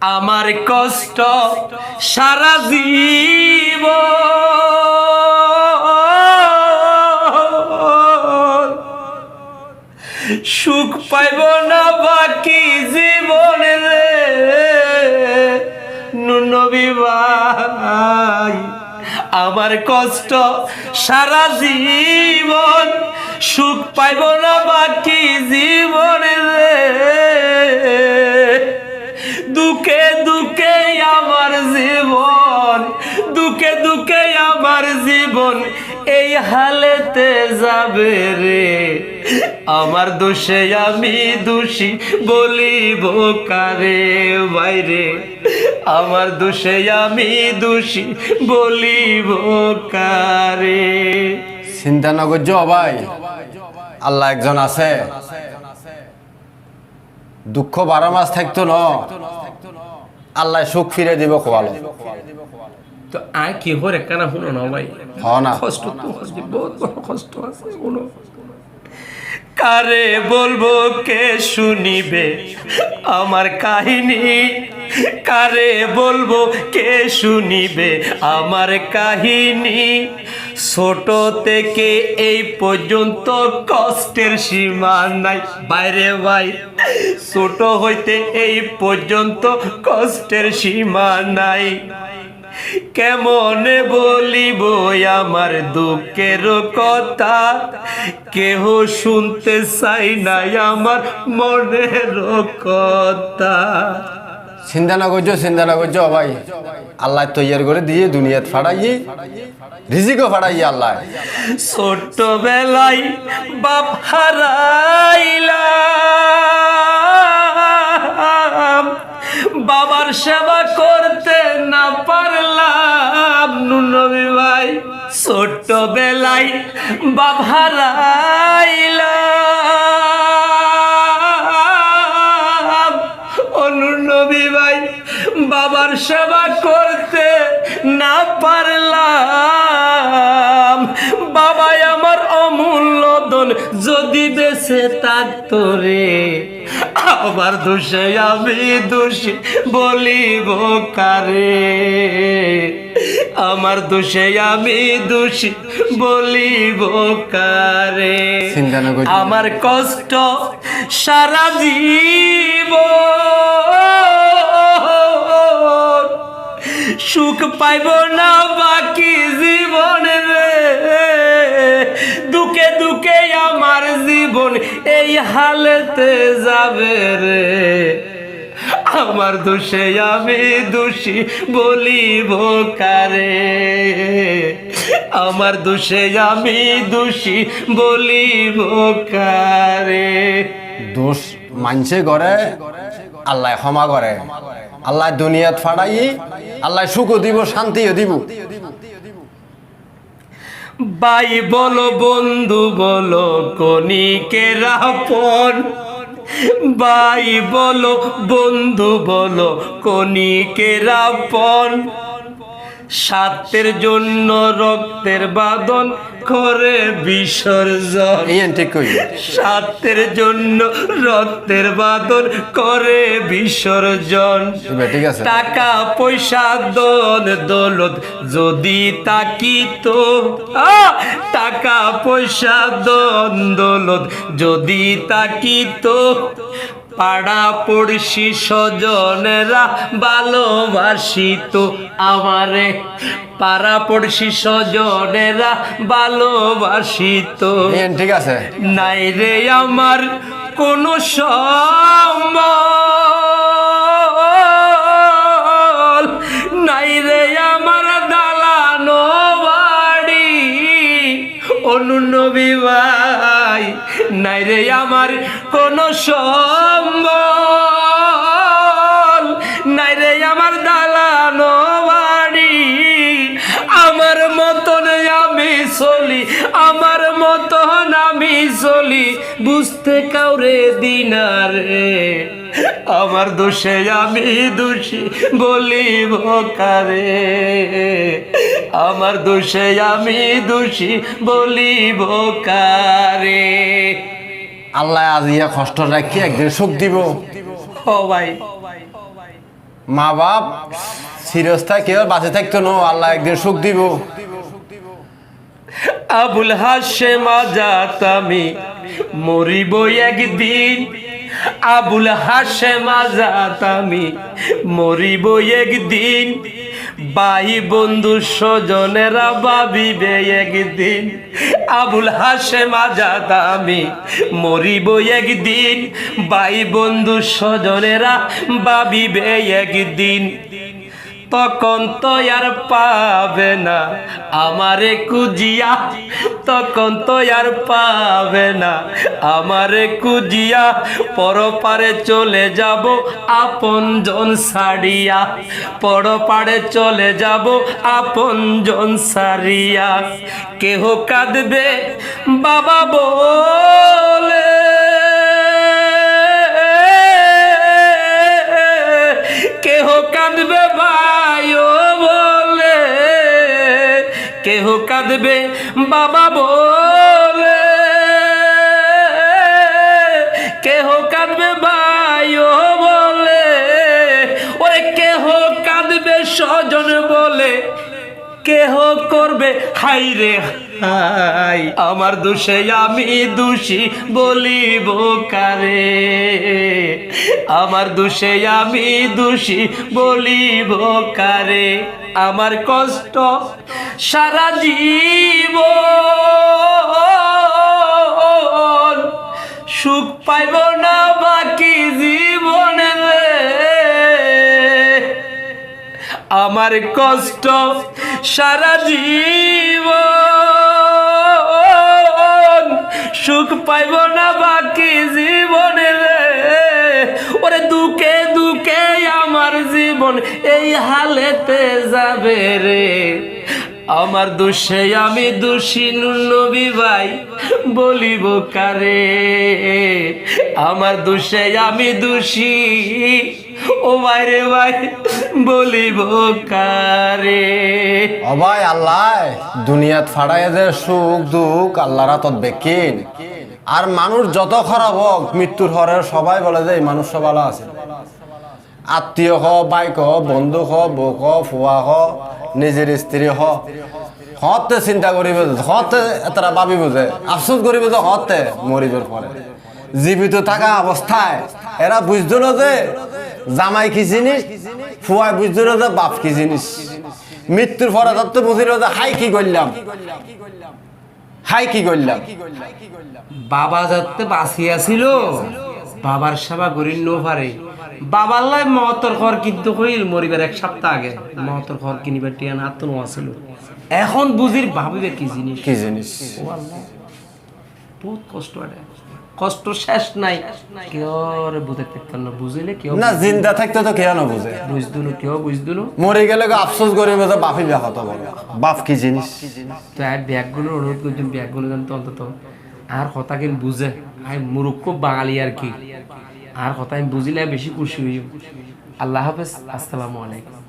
আমার কষ্ট সারা জীব সুখ পাইব না বাকি জীবনে রে। নবী ভাই আমার কষ্ট সারা জীবন। সুখ পাইব না বাকি জীবনে রে। দুঃখে দুঃখে আমার জীবন, দুঃখে দুঃখে আমার জীবন, এই হালেতে যাবে রে। আমার দোষে আমি দোষী বলিব কারে বাইরে। আমার দোষে আমি দোষী বলিব কারে। চিন্তা নগর্য ভাই। আল্লাহ একজন আছে। দুঃখ বারো মাস থাকতো ন। আল্লাহ সুখ ফিরে দিব কোয়ালো তো আয় কি হরে কানা শুনো না ভাই? না। কষ্ট তো বহুত বড় কষ্ট আছে শুনো। কারে বলব কে শুনিবে আমার কাহিনী? কারে বলব কে শুনিবে আমার কাহিনী? ছোট থেকে এই পর্যন্ত কষ্টের সীমা নাই। বাইরে ভাই, ছোট হইতে এই পর্যন্ত কষ্টের সীমা নাই। কেমনে বলিব আমার দুঃখের কথা? কেহ শুনতে চাই নাই আমার মনের কথা। চিন্তা না করছ চিন্তা না করছ ভাই। আল্লাহ তৈয়ার করে দিয়ে দুনিয়াত ফাড়াইয়ে, রিজিকও ফাড়াইয়ে আল্লাহ। ছোট্টবেলায় বাপ হারাইলাম, বাবার সেবা করতে না পারলাম। নুনবী ভাই, ছোট্টবেলায় বাপ হারাইলাম। সেবা করতে না পারলাম। বাবাই আমার অমূল্য দন যদি বেঁচে থাকতো রে। আমার দোষে আমি দোষী বলিব কারে? আমার দোষে আমি দোষী বলিব কারে। আমার কষ্ট সারা জীব সুখ পাইব না বাকি জীবনে দুঃখে দুঃখে আমার জীবন এই হালেতে যাবে রে। আমার দোষে আমি দোষী বলিব কারে। আমার দোষে আমি দোষী বলিব কারে। দোষ মানছে করে আল্লাহ ক্ষমা করে। আল্লাহ দুনিয়াত ফাড়াই আল্লাহ সুখও দিব, শান্তিও দিব। বাই বলো, বন্ধু বলো কনিকে আপন বাই বলো, বন্ধু বলো কনিকে আপন স্বার্থের জন্য রক্তের বাদন করে বিসর্জন। স্বার্থের জন্য রক্তের বাদন করে বিসর্জন। এবার ঠিক আছে। টাকা পয়সা দন দৌলত যদি তাকিত! টাকা পয়সা দন দৌলত যদি তাকিত। পাড়া পড়শি স্বজনেরা ভালোবাসিত আমারে। পাড়া পড়শি স্বজনেরা ভালোবাসিত। ঠিক আছে। নাই রে আমার কোনো সম্বল। নাই রে আমার দালানো বাড়ি। অনুনবী ভাই নাই রে আমার কোনো সম্বল নাই রে আমার দালানো বাড়ি। আমার মতন আমি চলি, আমার মতন আমি চলি। বুঝতে কাউরে দিনারে, আমার দোষে আমি দোষী বলিব কারে। আমার দোষে আমি দোষী বলিব কারে। আল্লাহ আজ ইয়া কষ্ট রাখি একদিন সুখ দিব। ও ভাই। মা বাপ চিরস্থায় কেউ বাঁচে থাকতো না আল্লাহ একদিন সুখ দিব। আবুল হাসেম আজাত আমি মরিব একদিন। আবুল হাসেম আজাত আমি মরিব একদিন। ভাই বন্ধু স্বজনেরা ভাবিবে একদিন। আবুল হাসেম আজাদ আমি। মরিব একদিন বাই বন্ধু স্বজনেরা ভাবিবে একদিন। তখন তো আর পাবে না। আমারে কুজিয়া তখন তো আর পাবে না। আমারে কুজিয়া পরপারে চলে যাব আপন জন সারিয়া পরপারে চলে যাব আপন জন সারিয়া কেহ কাঁদবে? বাবা বলে। কেহ কাঁদবে ভাই কাঁদবে, বাবা বলে। কেহ কাঁদবে ভাই ও বলে। ওরে কেহ কাঁদবে স্বজন বলে। কেহ করবে হাই রে হাই। আমার দোষে আমি দোষী বলিব কারে? আমার দোষে আমি দোষী বলিব কারে? আমার কষ্ট সারা জীব। সুখ পাইব না বাকি জীবনে আমার কষ্ট সারা জীবন সুখ পাইব না বাকি জীবনে হালেতে যাবে রে। আমার দোষে আমি দোষী নবী ভাই, বলিব কারে? আমার দোষে আমি দোষী, ও বাইরে ভাই, বলিব কারে? অবাই আল্লাহ, দুনিয়াত ফাড়াই যে সুখ দুঃখ আল্লাহরা তত বেকিন। আর মানুষ যত খারাপ হোক, মৃত্যুর হরে সবাই বলে যে এই মানুষ সব ভালো আছে। আত্মীয় হ, বাইক হ, বন্ধু হ হ, ফুয়া হ, নিজের স্ত্রী হ। হতে চিন্তা করিব হতে তারা ভাবিব যে, আফসোস করিব যে হতে মরিবের পরে। জীবিত থাকা অবস্থায় এরা বুঝছিল যে, জামাই কি জিনিস ফুয়াই বুঝছিল যে বাপ কি জিনিস। মৃত্যুর পরে তত্ত্ব বুঝিল যে, হাই কি করলাম? হাই কি করলাম? বাবা যাতে বাঁচিয়া ছিল, বাবার সেবা করি নো পারে বাবার লাই মহতর ঘর কিন্তু হইল মরিবার এক সপ্তাহ আগে। মহতর ঘর কিনিবার টিয়া না তো ছিল এখন বুঝির ভাবিবে কি জিনিস? কি জিনিস? বহুত কষ্ট এটা কষ্ট শেষ নাই। কেউ বুঝে থাকতাম না বুঝিলে কেউ না জিন্দা থাকতে তো কেউ না বুঝে। বুঝদুনো কেউ বুঝদুনো। মরে গেলে আফসোস করিব বাপি কি জিনিস? তো আর ব্যাগগুলো অনুরোধ করছেন ব্যাগগুলো যেন তো অন্তত। আর কথা কেন বুঝে। আর মুরুক্ষ বাঙালি আর কি। আর কথা আমি বুঝিলে বেশি খুশি হই আল্লাহ হাফেজ আসসালামু আলাইকুম।